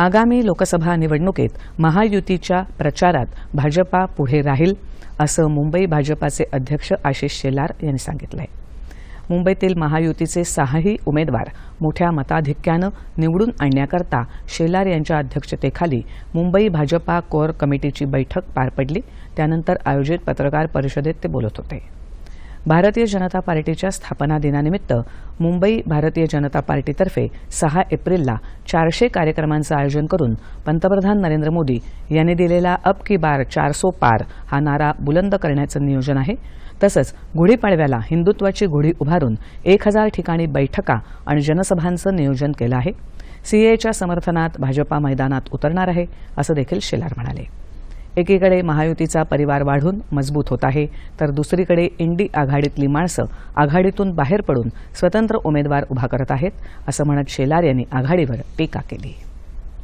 आगामी लोकसभा निवडणुकीत महायुतीच्या प्रचारात भाजपा पुढे राहील असं मुंबई भाजपाचे अध्यक्ष आशिष शेलार यांनी सांगितलं आहे मुंबईतील महायुतीचे सहाही उमेदवार मोठ्या मताधिक्यानं निवडून आणण्याकरता शेलार यांच्या अध्यक्षतेखाली मुंबई भाजपा कोअर कमिटीची बैठक पार पडली. त्यानंतर आयोजित पत्रकार परिषदेत ते बोलत होते. भारतीय जनता पार्टीच्या स्थापना दिनानिमित्त मुंबई भारतीय जनता पार्टीतर्फे सहा एप्रिलला चारशे कार्यक्रमांचं आयोजन करून पंतप्रधान नरेंद्र मोदी यांनी दिलेला अप की बार चारसो पार हा नारा बुलंद करण्याचं नियोजन आहे. तसंच गुढीपाडव्याला हिंदुत्वाची गुढी उभारून एक हजार ठिकाणी बैठका आणि जनसभांचं नियोजन केलं आहे. सीएच्या समर्थनात भाजपा मैदानात उतरणार आहे असं देखील शेलार म्हणाले. एकीकडे महायुतीचा परिवार वाढून मजबूत होत आहे तर दुसरीकडे इंडी आघाडीतली माणसं आघाडीतून बाहेर पडून स्वतंत्र उमेदवार उभा करत आहेत असं म्हणत शेलार यांनी आघाडीवर टीका केली.